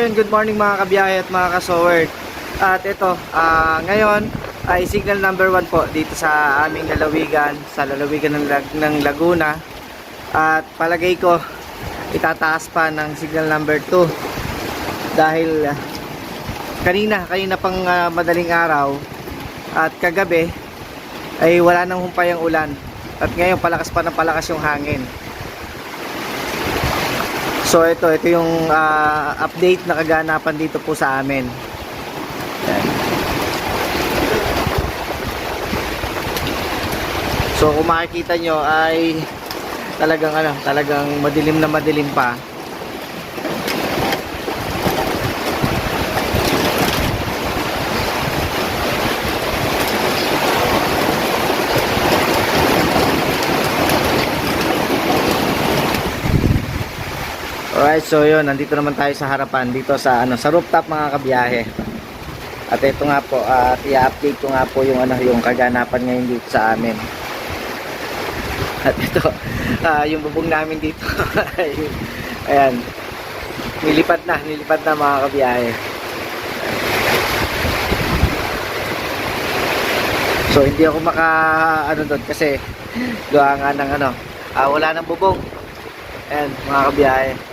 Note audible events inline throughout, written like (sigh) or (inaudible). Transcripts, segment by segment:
So ayun, good morning mga kabiyahe at mga kasowerd. At ito, ah, ngayon ay signal number 1 po dito sa aming lalawigan, sa lalawigan ng, Lag- ng Laguna. At palagay ko, itataas pa ng signal number 2. Dahil ah, kanina, kanina pang ah, madaling araw at kagabi ay wala nang humpay ang ulan. At ngayon palakas pa ng palakas yung hangin. So ito, ito yung ah, update na kaganapan dito po sa amin. Yan. So kung makikita nyo ay talagang ano, talagang madilim na madilim pa. Alright, so yun, nandito naman tayo sa harapan dito sa ano, sa rooftop mga kabiyahe. At ito nga po, at i-update ko nga po yung ano, yung kaganapan ngayon dito sa amin. At ito, (laughs) ah, yung bubong namin dito. (laughs) ay, ayan. Nilipad na, nilipad na mga kabiyahe. So hindi ako maka ano doon kasi gawa nga ng ano, ah, wala nang bubong. Ayan, mga kabiyahe.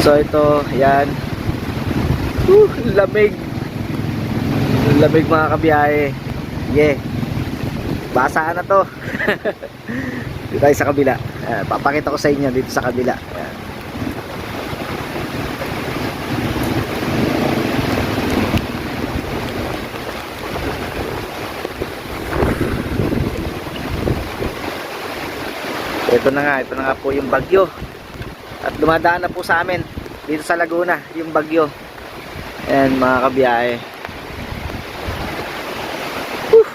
So ito, yan. Uh, lamig. Lamig mga kabiyahe. Yeah. Basaan na to. (laughs) dito tayo sa kabila. Ayan, papakita ko sa inyo dito sa kabila. Ayan. Ito na nga, ito na nga po yung bagyo. At dumadaan na po sa amin dito sa Laguna, yung bagyo. Ayan mga kabiyahe. Whew.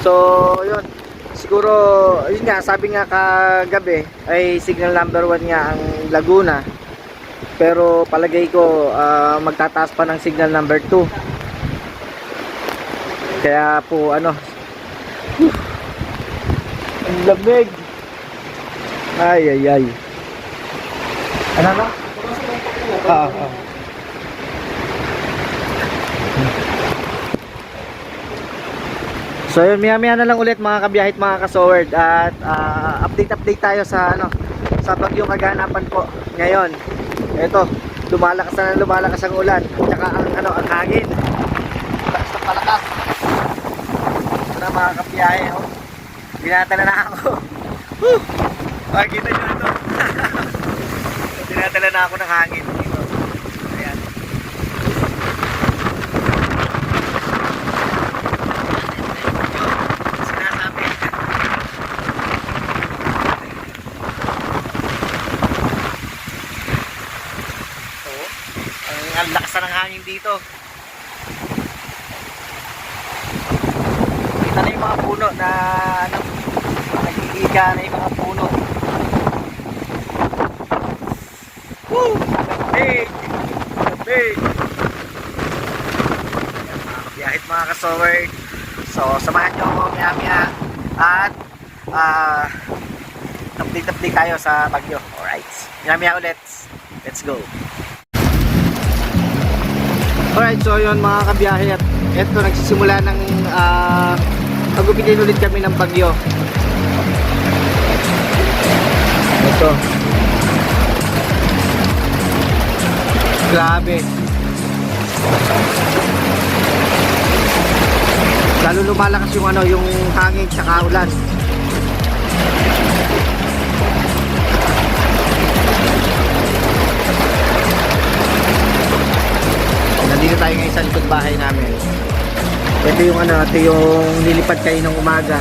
So, yun. Siguro, yun nga, sabi nga kagabi, ay signal number 1 nga ang Laguna. Pero palagay ko ah, magtataas pa ng signal number 2. Kaya po ano Ang lamig. Ay ay ay. Ano na? Ah, ah. So yun, maya maya na lang ulit mga kabiyahit mga kasowerd at ah, update update tayo sa ano sa bagyong kaganapan po ngayon. Ito, lumalakas na lumalakas ang ulan at saka ang ano ang hangin. Lakas palakas. Ito na mga kabiyahe oh. Dinatala na ako. Woo! Makikita nyo ito. (laughs) Dinatala na ako ng hangin Ang, lakas ng hangin dito. Kita na yung mga puno na ano, nagigiga na yung mga puno. Woo! Lamig! Lamig! Ayan, mga kasowerd. So, samahan nyo ako maya maya at ah update update tayo sa Bagyo. Alright. Maya maya ulit. Let's go. Alright, so yun mga kabiyahe at eto nagsisimula ng uh, pagupitin ulit kami ng bagyo. Ito. Grabe. Lalo lumalakas yung ano, yung hangin tsaka ulan. Ito yung ano, ito yung nilipad kayo ng umaga.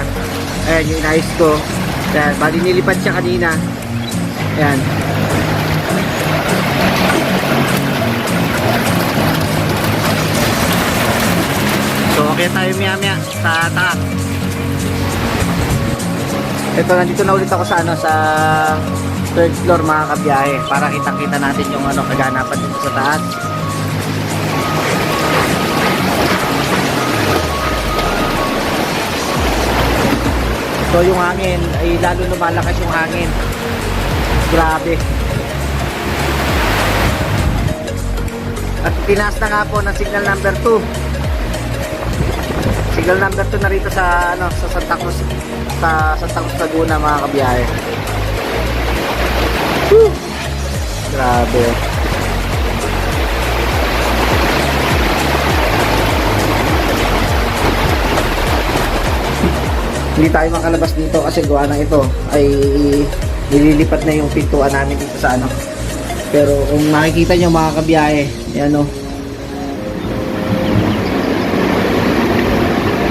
Ayan, yung inayos ko. Ayan, bali nilipad siya kanina. Ayan. So, okay tayo maya maya sa taas. Ito, nandito na ulit ako sa ano, sa third floor mga kabiyahe para kitang-kita natin yung ano, kaganapan dito sa taas. So yung hangin ay lalo lumalakas yung hangin. Grabe. At tinaas na nga po ng signal number 2. Signal number 2 na rito sa ano sa Santa Cruz sa Santa Cruz Laguna mga kabiyahe. Whew! Grabe. Hindi tayo makalabas dito kasi gawa ng ito ay nililipat na yung pintuan namin dito sa ano. Pero kung makikita nyo mga kabiyahe, yan o.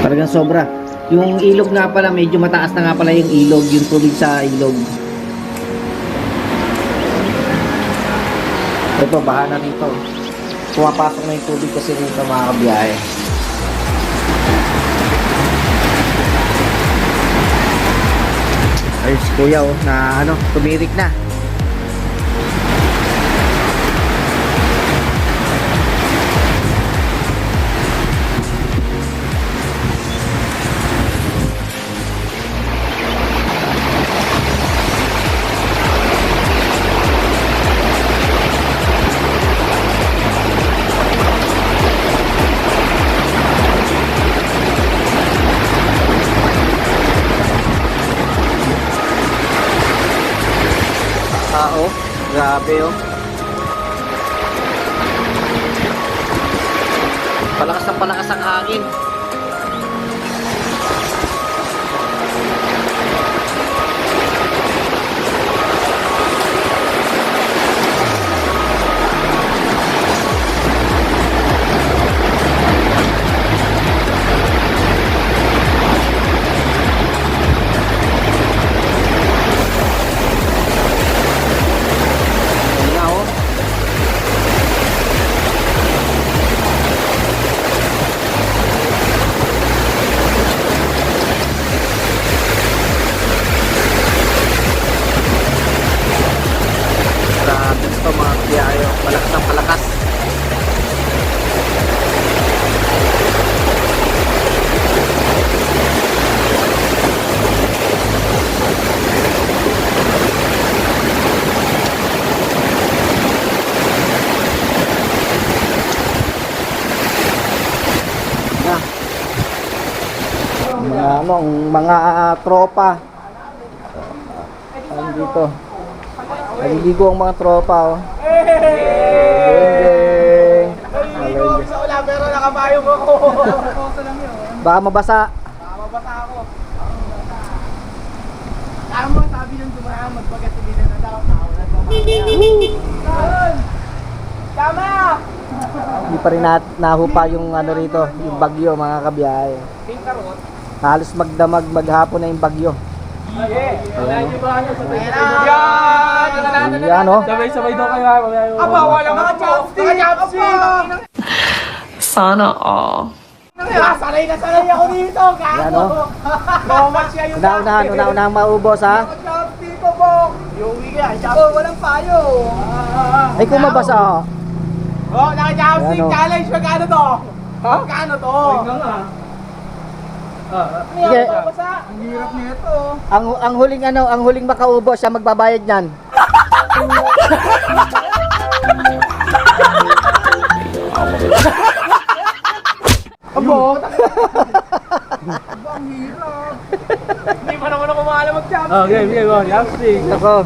Talagang sobra. Yung ilog nga pala, medyo mataas na nga pala yung ilog, yung tubig sa ilog. Ito, baha na rito. Pumapasok na yung tubig kasi rito mga kabiyahe. Ayun si kuya oh, na ano, tumirik na. Grabe, oh. Palakas na palakas ang hangin. Mga ah, tropa. Ayun dito. Naliligo ang mga tropa, oh. Geng, geng. Sa wala pero nakabayong ako. (laughs) Baka mabasa. Mabata ako. Tama, sabi yung dumaan, magpagatibigan na daw. Naulan pa mamaya. Tama! Hindi pa rin nat nahupa yung ano rito, yung bagyo mga kabiyahe. Pink karot. Halos magdamag maghapon na yung bagyo. Okay. Yan! Yan oh. Sabay-sabay daw kayo. Aba, wala mga chopstick! Mga chopstick! Sana all. Ah, sanay na sanay ako dito, gago! Yan, oh. Roman siya yung Una-unahan, una-unahan maubos ha. Chopstick ko po! Yung wiga, chopstick. Oh, walang payo! Ay kung mabasa oh. Oh, naka-chopstick oh. challenge, magkano to? Ha? Magkano to? Sige. Ang hirap nito. Ang ang huling ano, ang huling makaubos siya magbabayad niyan. Abo! Ang hirap. Hindi pa naman ako maalam mag-chopstick. Okay, okay, go. Chopstick. Nako.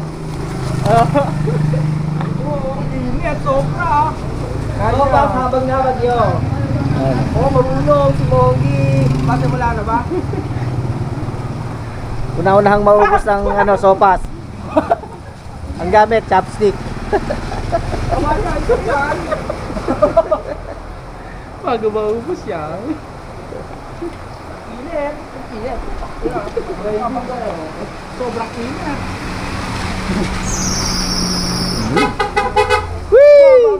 Oo, init, sobra. Kaya habang na bagyo. Oh, marunong si Mogi. Wala na ba? (laughs) Una-unahang maubos ng ano, sopas. (laughs) Ang gamit, chopstick. Ko (laughs) yan. Bago maubos yan. Init. Init. Sobrang init. Whee!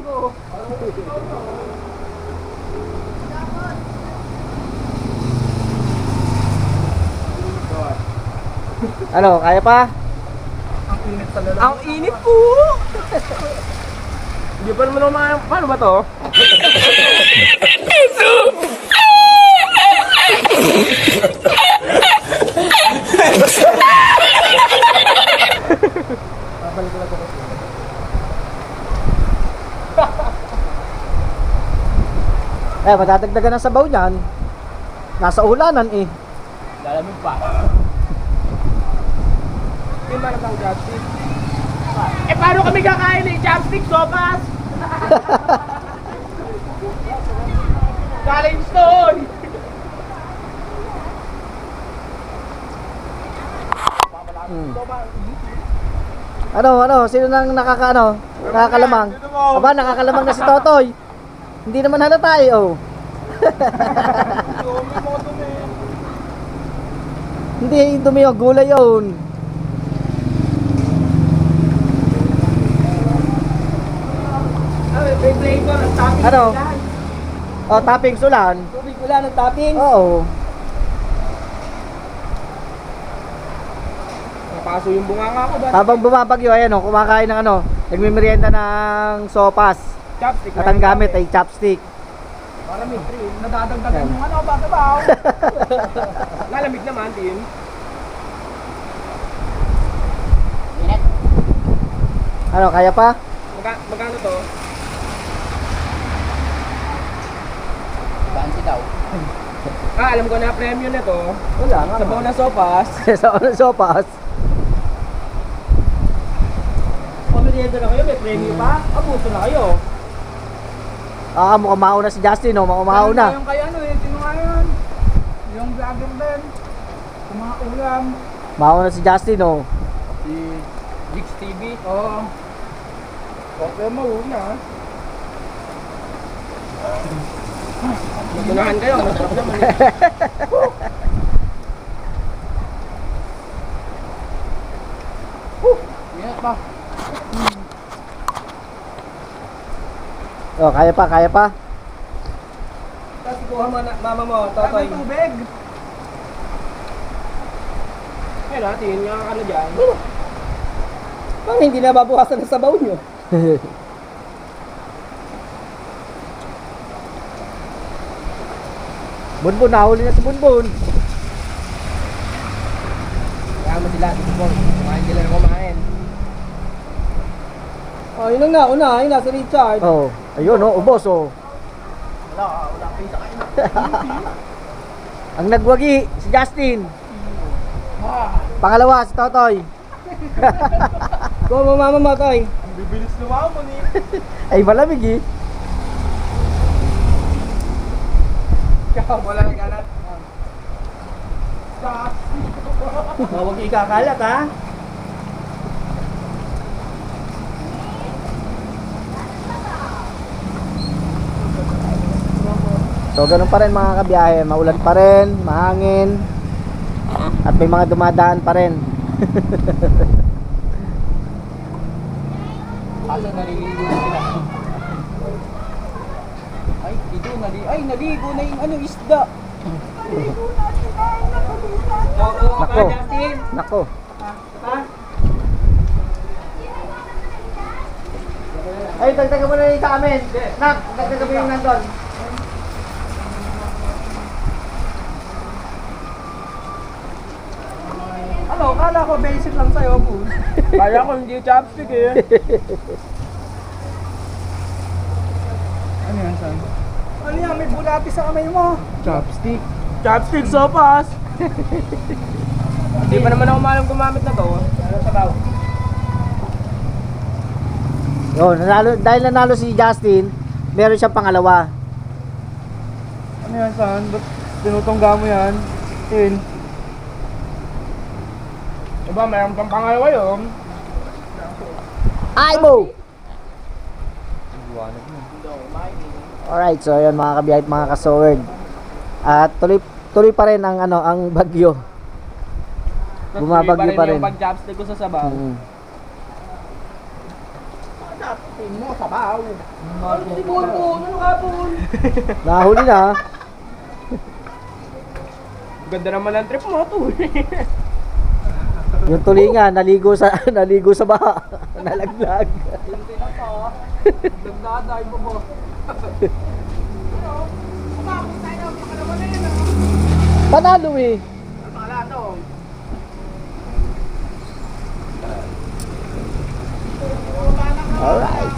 Ano, kaya pa? Ang init talaga. Ang init po! Hindi pa naman ako makaya. Paano ba to? Eh, matadagdagan ng sabaw niyan. Nasa ulanan eh. Lalamig pa. Chopstick. Eh, paano kami kakain eh? Chopstick, sopas! Challenge to! oy! Ano, ano, sino nang nakakaano? Nakakalamang? Aba, nakakalamang na si Totoy. Hindi naman halata eh, oh. Hindi, dumi yung gulay yun. Ay, may flavor. Ang topping Ano? ulan. Oh, topping sulan. Tubig ulan ng topping. Oo. Napaso yung bunganga ko ba? Habang bumabagyo, ayan oh, kumakain ng ano, nagmimerienda ng sopas. Chopstick. At ang gamit ay chopstick. Maraming. Nadadagdagan yung ano, baka ba? (laughs) Lalamig naman, Tim. Ano, kaya pa? Magka, magkano to? (laughs) Ah, alam ko na premium na to. Wala nga. Sabaw na sopas. (laughs) Sa ano sopas? Pamilihan na kayo, may premium pa. Abuso na kayo. Ah, mukhang mauna si Justin, oh, mukhang mauna. Yung ano eh, sino nga yun? Yung vlogger din. Yung mga ulam. Mauna si Justin, oh. Si Jix TV. Oo. Okay, mauna. Magunahan kayo, masarap naman eh. Yan pa. Oh, kaya pa, kaya pa. Tapos kuha mo na, mama mo, Totoy. totoy. tubig. Ayun natin, yung ano dyan. Parang hindi na babukasan ng sabaw nyo. (laughs) Bunbun, nahuli na si Bunbun. Kaya mo sila, tikbong. Kumain sila na kumain. Oh, yun ang nauna, yun nasa Richard. Oh, ayun, oh, ubos, oh. Wala, wala kayo sa kain. (laughs) Ang nagwagi, si Justin. Pangalawa, si Totoy. Go, mama mo, Toy. Bibilis lumamon eh. (laughs) Ay, malamig eh. Wala nang ganat. Huwag ikakalat, ha? So, ganun pa rin mga kabiyahe. Maulan pa rin, mahangin. At may mga dumadaan pa rin. (laughs) Kaso naliligo na sila. Ay, dito, nali ay, naligo na yung ano, isda. Oo, Nako. ka, Justin. Nako. Ay, dagdagan mo na yung sa amin. Nak, dagdagan mo yung nandun. Ano, kala ko basic lang sa'yo, Bun. Kaya ko hindi chopstick eh. (laughs) Ano yan, son? Ano yan, may bulati sa kamay mo. Chopstick. Chopstick sopas. Hindi pa naman ako malam gumamit na to. Ano sabaw? Yun, nanalo, dahil nanalo si Justin, meron siyang pangalawa. Ano yan, son? Ba't tinutungga mo yan? Tin. Diba, mayroon pang pangalawa yun. Ay mo! Alright, so yun mga kabiyahe at mga kasowerd. At tuloy, tuloy pa rin ang ano, ang bagyo. Bumabagyo Iba pa rin. yung pag-chopstick ko sa sabaw. Mm. Tin mo, sabaw. Si. Ano ka, Bun? Nahuli na. Ganda naman ang trip mo, to. (laughs) Yung tulingan, naligo sa (laughs) naligo sa baha. (laughs) Nalaglag. Nagdadive mo mo. Panalo eh. Alright.